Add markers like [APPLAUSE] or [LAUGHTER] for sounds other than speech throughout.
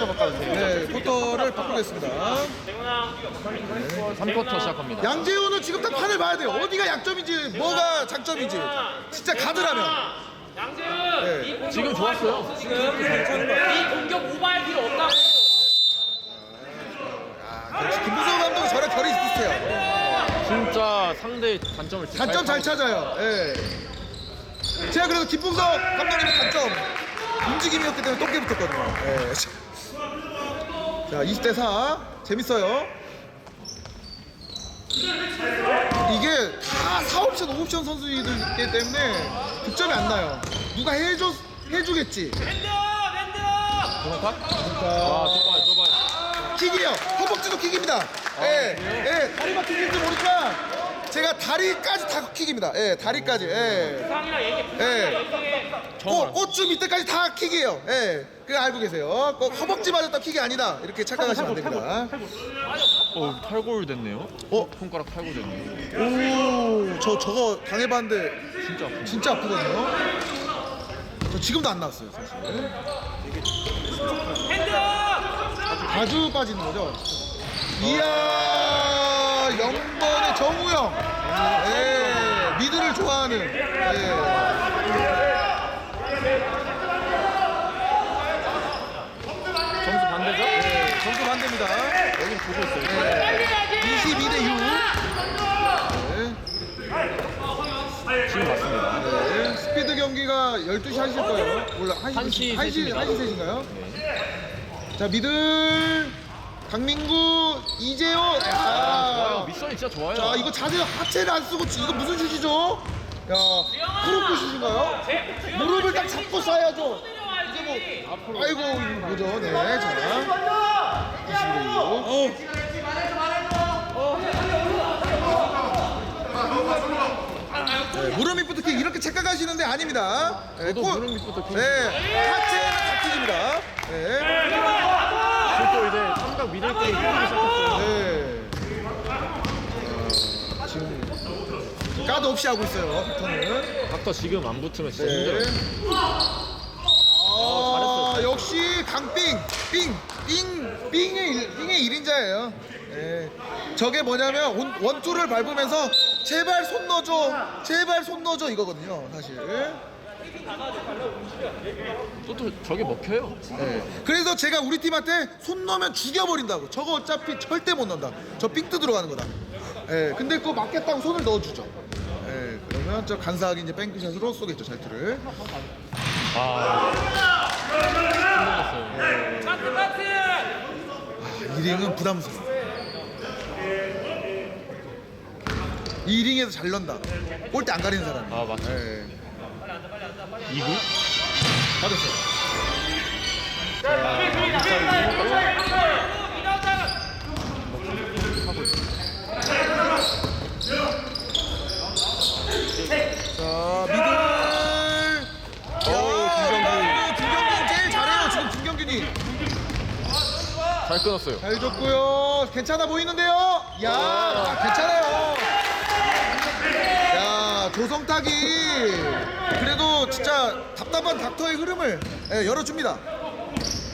네, 쿼터를 바꾸겠습니다. 3쿼터 시작합니다. 양재호는 지금 딱 판을 봐야 돼요. 어디가 약점인지, 뭐가 장점인지. 진짜 가드라면. 양재은 네. 이 공격 지금 오버할 필요 좋았어요. 없어, 지금 이 공격 오버할 필요 없다고 아, 역시 김부성 감독이 저랑 결이 비슷해요. 진짜 상대의 단점을 단점 잘 찾아요. 예. 제가 그래도 김풍석 감독님의 단점 움직임이었기 때문에 똥개 붙었거든요. 예. 자, 20대 4 재밌어요. 이게 다 4옵션, 5옵션 선수이기 때문에 득점이 안 나요. 누가 해줘 해주겠지. 자, 아, 좁아요, 좁아요. 킥이에요. 허벅지도 킥입니다. 예, 예, 다리가 킥인지 모르니까 제가 다리까지 다 킥입니다. 예, 다리까지. 예. 상이랑 얘기 예. 꽃, 꽃주 밑에까지 다 킥이에요. 예. 그거 알고 계세요. 꼭 허벅지 맞았다 킥이 아니다. 이렇게 착각하시면 안 됩니다. 어, 탈골 됐네요. 어? 손가락 탈골 됐네요. 오, 저 저거 당해봤는데 진짜 아프네. 진짜 아프거든요. 저 지금도 안 나왔어요, 사실. 아주 빠지는 거죠. 이야, 0번의 정우영. 예, 미드를 좋아하는. 예. 점수 반대죠? 네, 점수 반대입니다. 여기 보고 있어요. 22대 6. 네, 지금 맞습니다. 네. 스피드 경기가 12시 하실 거예요. 몰라, 1시, 1시 1시, 1시, 셋입니다. 1시 셋인가요? 자, 미들. 강민구, 이재호. 좋아요. 아, 미션이 진짜 좋아요. 자, 이거 자세 하체를 안 쓰고, 이거 무슨 슛이죠? 야, 프로프 슛인가요? 무릎을 딱 잡고 쏴야죠. 이게 뭐, 아이고, 이거 뭐죠? 네, 자. 22대 6. 네, 무릎 밑부터 킥 이렇게 착각하시는데 아닙니다. 네, 저도 골- 무릎 밑부터 킥. 네, 하체는 다 킥입니다. 네, 지금 또 이제 삼각 미들 게임 시작했어요. 네. 아, 지금 까도 없이 하고 있어요. 빅터는. 닥터 지금 안 붙으면 진짜 네. 힘들어요. 아, 역시 강삥, 삥, 삥, 삥의 일, 삥의 1인자예요. 네. 저게 뭐냐면 원, 원투를 밟으면서 제발 손 넣어줘, 제발 손 넣어줘 이거거든요, 사실. 또, 또 저게 먹혀요. 네. 그래서 제가 우리 팀한테 손 넣으면 죽여버린다고. 저거 어차피 절대 못 넣는다. 저 삥뜨 들어가는 거다. 예, 근데 그거 맞겠다고 손을 넣어주죠. 예, 그러면 저 간사하게 이제 뱅크샷으로 쏘겠죠, 잘트를. 아, 아, 이 링은 부담스러워. 이 링에서 잘 넣는다. 골대 안 가리는 사람. 아, 맞죠. 예. 이구? 받았어요. 자, 미들. 어, 김경균. 김경균 제일 잘해요, 지금 김경균이. 잘 끊었어요. 잘 줬고요. 괜찮아 보이는데요? 야, 아, 괜찮아요. 야, 조성탁이 그래도 진짜 답답한 닥터의 흐름을 예, 열어줍니다.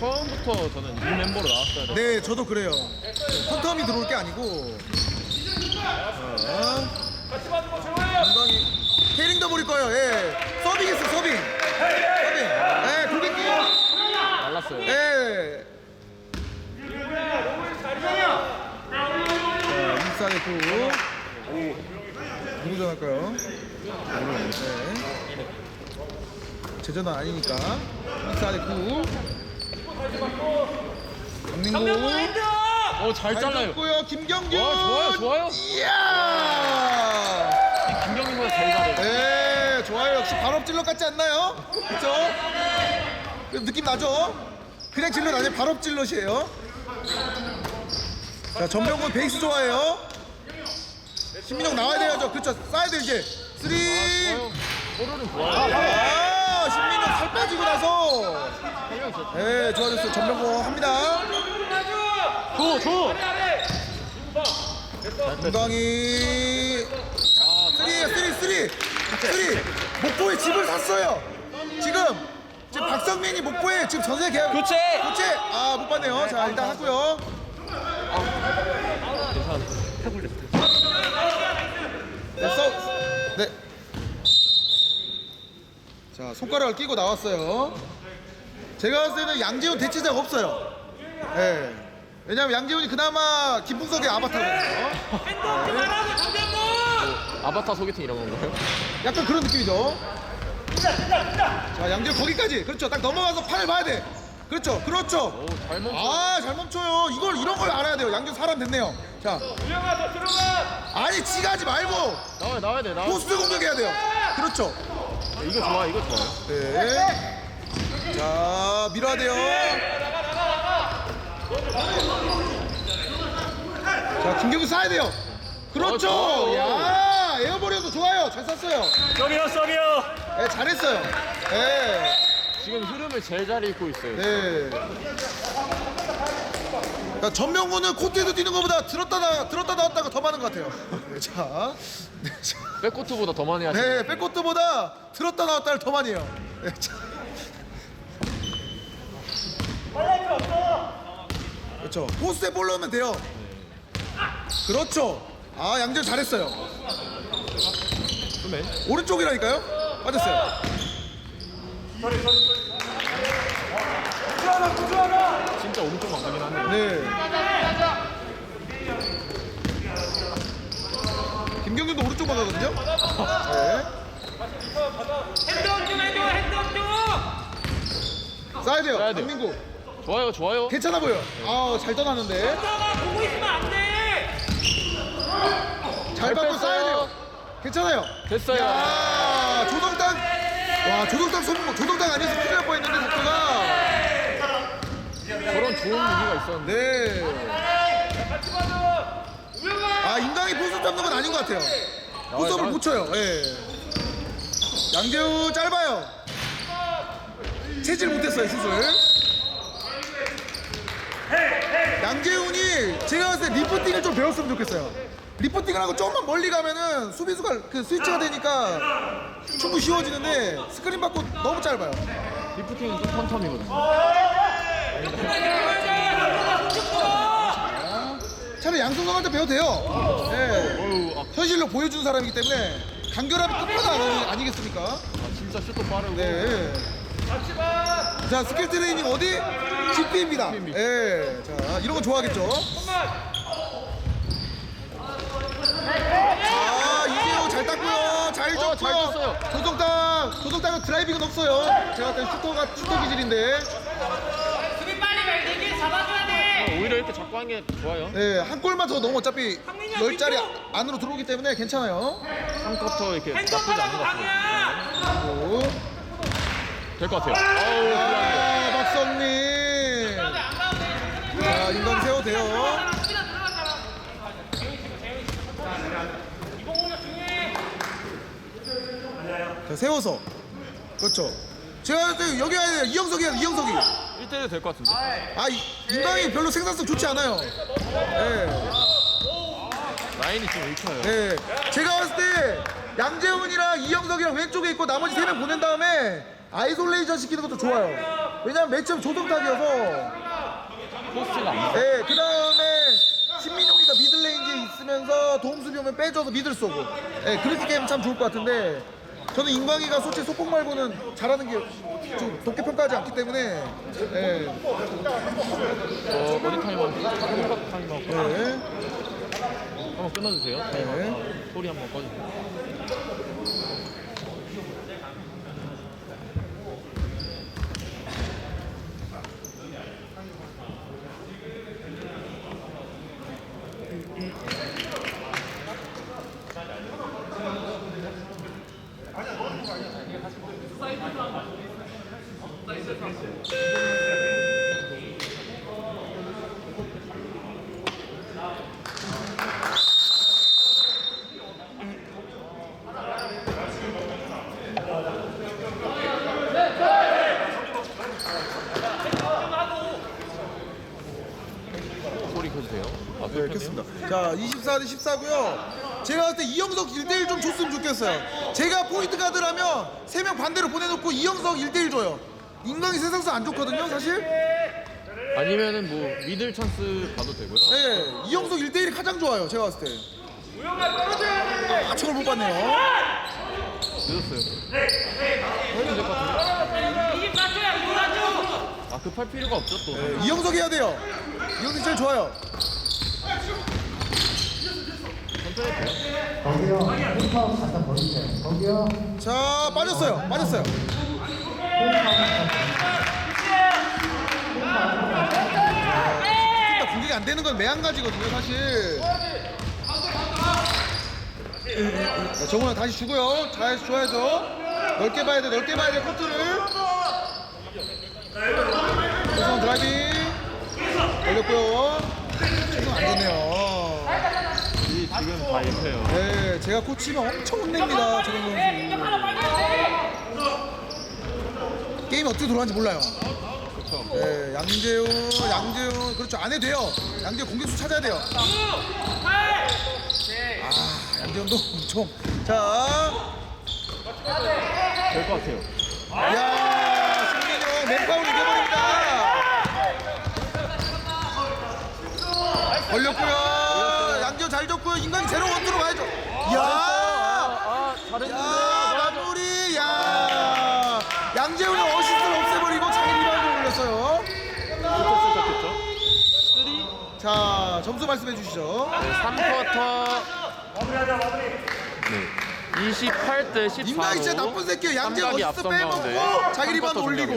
처음부터 저는 이 멤버로 나왔어야 돼. 네, 저도 그래요. 턴텀이 들어올 게 아니고. 자, 건강히 캐링도 버릴 거예요. 예, 서빙 했어, 서빙. 서빙. 예, 고객님. 말랐어요. 예. 자, 인사이드 구. 누구 전할까요? 네. 제 전화 아니니까. 인사이드 구. 강민구. 어, 잘 잘라요. 고요 김경균. 와, 좋아요, 좋아요. 이야. 김경민보다 잘 잘해요. 네, 좋아요. 역시 발업질러 같지 않나요? 그쵸? 그 느낌 나죠? 그냥 질럿 아니에요. 발업질럿이에요. 자, 전병훈 베이스 좋아해요. 신민영 나와야 돼야죠. 그쵸? 쏴야 돼, 이제. 쓰리. 좋아요. 아, 신민영 살 빠지고 나서. 좋다. 네, 좋아졌어요. 전병훈 합니다. 줘, 줘! 건강히. 아, 쓰리에요, 쓰리, 쓰리. 쓰리. 목포에 집을 샀어요. 지금. 지금 박성민이 목포에 지금 전세 계약. 교체! 교체. 아, 못 받네요. 자, 일단 하고요. 됐어. 네. 자, 손가락을 끼고 나왔어요. 제가 봤을 때는 양재훈 대체자가 없어요. 예. 왜냐면 양재훈이 그나마 김풍석의 아바타거든요. 아바타 소개팅 이런 건가요? 약간 그런 느낌이죠. 자, 양재훈 거기까지. 그렇죠. 딱 넘어가서 팔을 봐야 돼. 그렇죠. 그렇죠. 오, 잘 멈춰. 아, 잘 멈춰요. 이걸 이런 걸 알아야 돼요. 양재훈 사람 됐네요. 자, 우영아 너 들어가 아니 지가 하지 말고 나와야 나와야 돼. 나와. 포스트 공격해야 돼요. 그렇죠. 이거 좋아. 이거 좋아요. 네. 자, 밀어야 돼요. 자, 김경규 쏴야 돼요. 그렇죠. 어, 좋아요. 야, 에어버리어도 좋아요. 잘 쐈어요. 썩이요 썩이요 네, 잘했어요. 네. 지금 흐름을 잘 읽고 있어요. 네. 자, 전명훈은 코트에서 뛰는 것보다 들었다 나, 들었다 나왔다가 더 많은 것 같아요. 네, [LAUGHS] 자. 네, 자. 백코트보다 더 많이 하시네. 네, 백코트보다 들었다 나왔다를 더 많이 해요. 네, 자. 그렇죠. 포스트에 볼 넣으면 돼요. 그렇죠. 아, 양재훈 잘했어요. 오른쪽이라니까요? 빠졌어요. 진짜 오른쪽만 가긴 하네요. 네. 김경준도 오른쪽만 가거든요. 네. 핸드업 좀 해줘 핸드업 좀 쏴야 돼요. 쏴야 돼요. 강민구. 좋아요, 좋아요. 괜찮아 보여. 아, 잘 떠나는데. 너가 보고 있으면 안돼 잘 받고 뺐어요. 쏴야 돼요. 괜찮아요. 됐어요. 야, 조동당. 와, 조동당 손, 조동당 아니어서 큰일 날 뻔했는데 덕도가. 저런 좋은 무기가 있었는데. 네. 아, 인강이 포수 잡는 건 아닌 것 같아요. 나와요. 못 쳐요. 예. 양재우 짧아요. 채질 못했어요, 슛을. 양재훈이 제가 봤을 때 리프팅을 좀 배웠으면 좋겠어요. 리프팅을 하고 조금만 멀리 가면은 수비수가 그 스위치가 되니까 충분히 쉬워지는데 스크린 받고 너무 짧아요. 리프팅은 좀 턴텀이거든요. 차라리 양승광한테 배워도 돼요. 네. 어우, 아, 현실로 보여주는 사람이기 때문에 간결함이 끝판왕 아니- 아니겠습니까? 아, 진짜 슛도 빠르고. 네. 자 스킬 트레이닝 어디? GP입니다. 예. 자 이런 거 좋아하겠죠? 자 이재호 잘 잘 어, 줬고요. 잘 줬어요. 조동당 조동당은 드라이빙은 없어요. 제가 봤을 때 슈터가 슈터 기질인데. 수비 빨리 말대기 잡아줘야 돼 어, 오히려 이렇게 잡고 한게 좋아요. 예, 한 골만 더 넣으면 어차피 열 자리 안으로 들어오기 때문에 괜찮아요. 3쿼터 이렇게 핸드업 나쁘지 하라고 않은 것 같아요. 강이야 오. 될것 같아요. 아우, 아, 박성민. 자, 인간 세워 돼요. 자, 세워서. 그렇죠. 제가 또 여기 와야 돼요. 이영석이야, 이영석이. 1대1 될것 같은데. 아, 이- 인강이 별로 생산성 좋지 않아요. 예, 라인이 좀 읽혀요. 예. 제가 봤을 때 양재훈이랑 이영석이랑 왼쪽에 있고 나머지 세 명 보낸 다음에 아이솔레이션 시키는 것도 좋아요. 왜냐면 매점 조동탁이어서 포스트가 안 맞아. 네, 그 다음에 신민용이가 미들레인지에 있으면서 도움수비 오면 빼줘서 미들 쏘고 네, 그렇게 게임 참 좋을 것 같은데 저는 인광이가 솔직히 소폭 말고는 잘하는 게좀 높게 평가하지 않기 때문에 네, 어, 어디 타임아웃? 삼각 타임아웃. 네, 한번 끊어주세요. 네. 소리 한번 꺼주세요. 소리 켜주세요. 아, 네, 겠습니다. 자, 24 대 14고요. 제가 봤을 때 이영석 1대1 좀 줬으면 좋겠어요. 제가 포인트 가드라면 3명 반대로 보내놓고 이영석 1대1 줘요. 인강이 세상에서 안 좋거든요, 사실. 아니면은 뭐 미들 찬스 봐도 되고요. 네, 이영석 1대1이 가장 좋아요. 제가 봤을 때. 아, 저걸 못 봤네요. 늦었어요. 해도 될것 같은데? 24초야 24초 아 급할 필요가 없죠 또. 이영석 해야 돼요. 이영석 제일 좋아요. 거기요. 홈파운 갖다 버리세요. 거기요. 자, 빠졌어요. 빠졌어요. 진짜 공격이 안 되는 건 매한가지거든요, 사실. 자, 정훈아 다시 주고요. 잘 줘야죠. 넓게 봐야 돼, 넓게 봐야 돼, 코트를. 조성 드라이빙. 걸렸고요. 조성 안 좋네요. 다 임해요. 네, 제가 코치면 엄청 혼냅니다, 저런 선수. 게임이 어떻게 돌아가는지 몰라요. 네, 양재훈, 양재훈, 그렇죠. 안 해도 돼요. 양재훈 공격수 찾아야 돼요. 아, 양재훈도 [LAUGHS] 엄청. 자, 될 것 같아요. 야, 승민이 맨파울 이겨버립니다. 걸렸고요. 줬고요. 인간이 제로 원투로 가야죠. 야, 아 잘했는데. 야, 마무리. 야, 양재훈이 어시스트를 없애버리고 자기 리바운드 올렸어요. 좋겠어 좋겠죠. 자, 점수 말씀해 주시죠. 3쿼터. 네. 28 대 14로 인간이 진짜 나쁜 새끼야. 양재훈 어시스트 빼먹고 자기 3쿼터 리바운드 올리고.